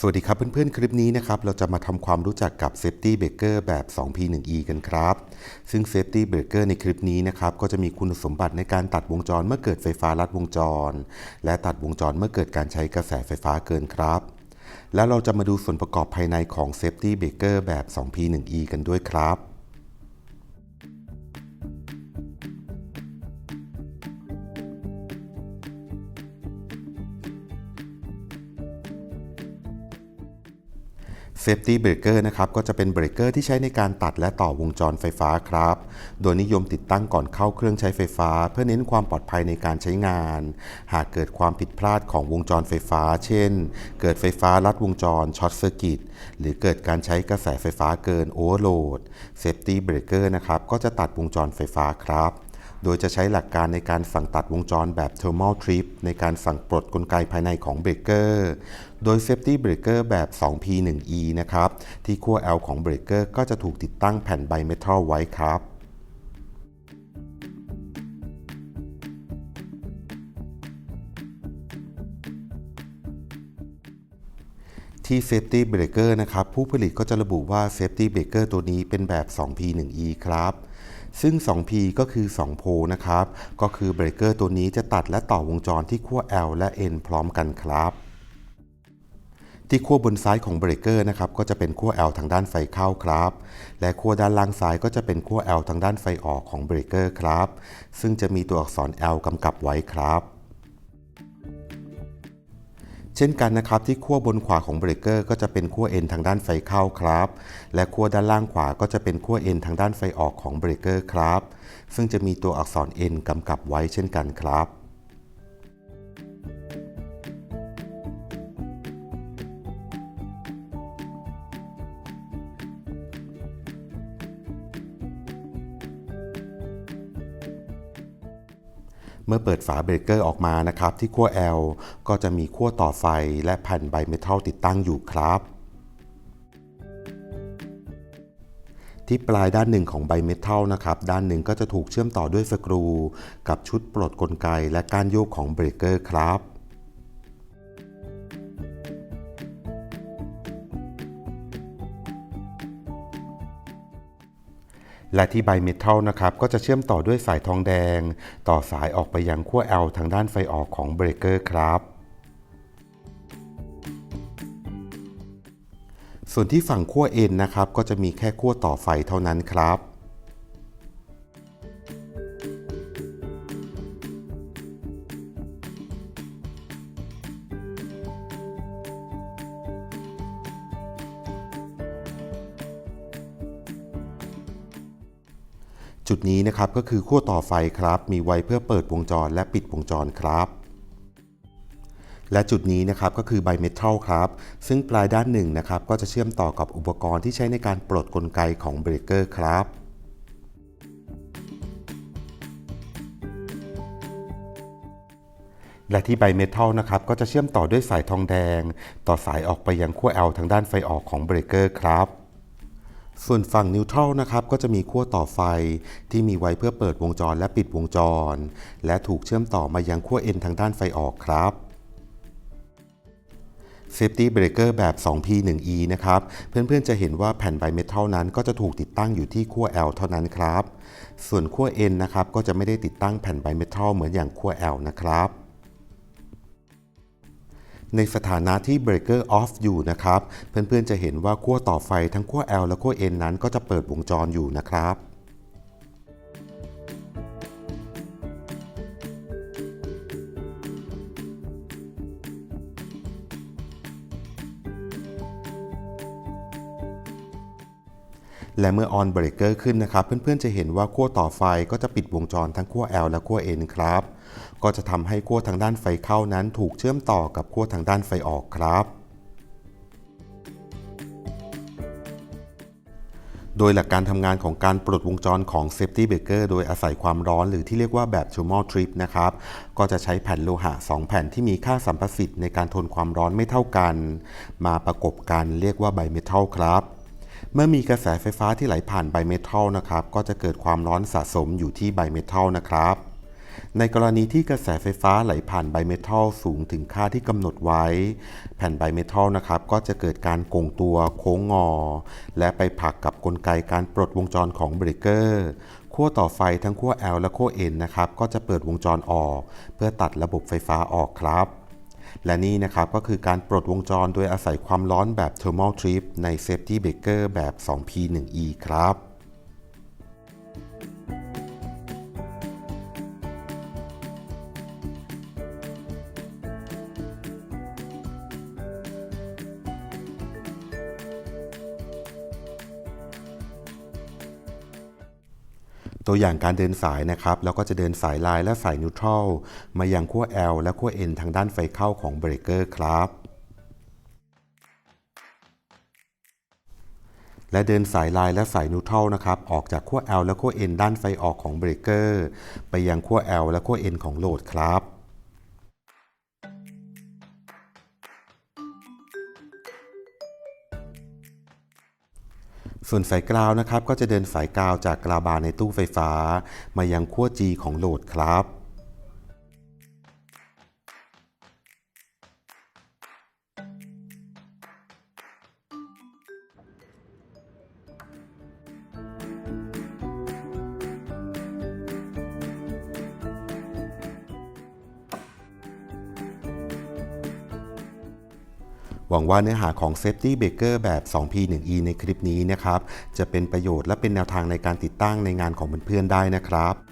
สวัสดีครับเพื่อนๆ คลิปนี้นะครับเราจะมาทำความรู้จักกับ Safety Breaker แบบ 2P1E กันครับ ซึ่ง Safety Breaker ในคลิปนี้นะครับก็จะมีคุณสมบัติในการตัดวงจรเมื่อเกิดไฟฟ้าลัดวงจร และตัดวงจรเมื่อเกิดการใช้กระแสไฟฟ้าเกินครับ แล้วเราจะมาดูส่วนประกอบภายในของ Safety Breaker แบบ 2P1E กันด้วยครับ Safety Breaker นะครับก็จะเป็นเบรกเกอร์ที่ใช้ในการตัดและต่อวงจรไฟฟ้าครับ โดยนิยมติดตั้งก่อนเข้าเครื่องใช้ไฟฟ้า เพื่อเน้นความปลอดภัยในการใช้งาน หากเกิดความผิดพลาดของวงจรไฟฟ้า เช่น เกิดไฟฟ้าลัดวงจรช็อตเซอร์กิตหรือเกิดการใช้กระแสไฟฟ้าเกินโอเวอร์โหลด Safety Breaker นะครับก็จะตัดวงจรไฟฟ้าครับ โดยจะใช้หลักการในการสั่งตัดวงจรแบบ thermal trip ในการสั่งปลดกลไกภายในของเบรกเกอร์ โดย safety breaker แบบ 2P1E นะครับ ที่ขั้ว L ของเบรกเกอร์ก็จะถูกติดตั้งแผ่นไบเมทัลไว้ครับที่ Safety Breaker นะครับ ผู้ผลิตก็จะระบุว่า Safety Breaker ตัวนี้เป็นแบบ 2P1E ครับ ซึ่ง 2P ก็คือ 2 โพลนะครับ ก็คือเบรกเกอร์ตัวนี้จะตัดและต่อวงจรที่ขั้ว L และ N พร้อมกันครับที่ขั้วบนซ้ายของเบรกเกอร์นะครับก็จะเป็นขั้ว L ทางด้านไฟเข้าครับ และขั้วด้านล่างซ้ายก็จะเป็นขั้ว L ทางด้านไฟออกของเบรกเกอร์ครับ ซึ่งจะมีตัวอักษร L กำกับไว้ครับ เช่นกันนะครับที่ขั้วบนขวาของเบรกเกอร์ก็จะเป็นขั้ว N ทางด้านไฟเข้าครับ และขั้วด้านล่างขวาก็จะเป็นขั้ว N ทางด้านไฟออกของเบรกเกอร์ครับ ซึ่งจะมีตัวอักษร N กำกับไว้เช่นกันครับ เมื่อเปิดฝาเบรกเกอร์ออกมานะครับที่ขั้ว L ก็จะมีขั้วต่อไฟและแผ่นไบเมทัลติดตั้งอยู่ครับที่ปลายด้านหนึ่งของไบเมทัลนะครับ ด้านหนึ่งก็จะถูกเชื่อมต่อด้วยสกรู กับชุดปลดกลไกและการโยกของเบรกเกอร์ครับ และที่ไบเมทัลนะครับก็จะเชื่อมต่อด้วยสายทองแดง ต่อสายออกไปยังขั้ว L ทางด้านไฟออกของเบรกเกอร์ครับส่วนที่ฝั่งขั้ว N นะครับก็จะมีแค่ขั้วต่อไฟเท่านั้นครับ จุดนี้นะครับก็คือขั้วต่อไฟครับ มีไว้เพื่อเปิดวงจรและปิดวงจรครับ และจุดนี้นะครับก็คือไบเมทัลครับ ซึ่งปลายด้านหนึ่งนะครับก็จะเชื่อมต่อกับอุปกรณ์ที่ใช้ในการปลดกลไกของเบรกเกอร์ครับและที่ไบเมทัลนะครับก็จะเชื่อมต่อด้วยสายทองแดง ต่อสายออกไปยังขั้ว L ทางด้านไฟออกของเบรกเกอร์ครับ ส่วนฝั่งนิวทรัลนะครับก็จะมีขั้วต่อไฟที่มีไว้เพื่อเปิดวงจรและปิดวงจร และถูกเชื่อมต่อมายังขั้ว N ทางด้านไฟออกครับ Safety Breaker แบบ 2P1E นะครับ เพื่อนๆจะเห็นว่าแผ่นไบเมทัลนั้นก็จะถูกติดตั้งอยู่ที่ขั้ว L เท่านั้นครับ ส่วนขั้ว N นะครับก็จะไม่ได้ติดตั้งแผ่นไบเมทัลเหมือนอย่างขั้ว L นะครับ ในสถานะที่ breaker off อยู่นะครับ เพื่อนๆจะเห็นว่าขั้วต่อไฟทั้งขั้ว L และขั้ว N นั้นก็จะเปิดวงจรอยู่นะครับและเมื่อ on breaker ขึ้นนะครับ เพื่อนๆจะเห็นว่าขั้วต่อไฟก็จะปิดวงจรทั้งขั้ว L และขั้ว N ครับ ก็จะทำให้ขั้วทางด้านไฟเข้านั้นถูกเชื่อมต่อกับขั้วทางด้านไฟออกครับ โดยหลักการทำงานของการปลดวงจรของ Safety Breaker โดยอาศัยความร้อนหรือที่เรียกว่าแบบ Thermal Trip นะครับ ก็จะใช้แผ่นโลหะ 2 แผ่นที่มีค่าสัมประสิทธิ์ในการทนความร้อนไม่เท่ากัน มาประกบกันเรียกว่าไบเมทัลครับเมื่อมีกระแสไฟฟ้าที่ไหลผ่านไบเมทัลนะครับ ก็จะเกิดความร้อนสะสมอยู่ที่ไบเมทัลนะครับ ในกรณีที่กระแสไฟฟ้าไหลผ่านไบเมทัลสูงถึงค่าที่กำหนดไว้ แผ่นไบเมทัลนะครับก็จะเกิดการโก่งตัวโค้งงอ และไปผลักกับกลไกการปลดวงจรของเบรกเกอร์ขั้วต่อไฟทั้งขั้ว L และขั้ว N นะครับก็จะเปิดวงจรออก เพื่อตัดระบบไฟฟ้าออกครับและนี่นะครับก็คือการปลดวงจรโดยอาศัยความร้อนแบบ thermal trip ใน safety breaker แบบ 2P1E ครับ ตัวอย่างการเดินสายนะครับแล้วก็จะเดินสายลายและสายนิวทรัลมายังขั้ว L และขั้ว N ทางด้านไฟเข้าของเบรกเกอร์ครับและเดินสายลายและสายนิวทรัลนะครับออกจากขั้ว L และขั้ว N ด้านไฟออกของเบรกเกอร์ไปยังขั้ว L และขั้ว N ของโหลดครับ ส่วนสายกราวนะครับก็จะเดินสายกราวจากกราวบาในตู้ไฟฟ้า มายังขั้ว G ของโหลดครับ หวังว่าเนื้อหาของ Safety Breaker แบบ 2P1E ในคลิปนี้นะครับ จะเป็นประโยชน์และเป็นแนวทางในการติดตั้งในงานของเพื่อนๆได้นะครับ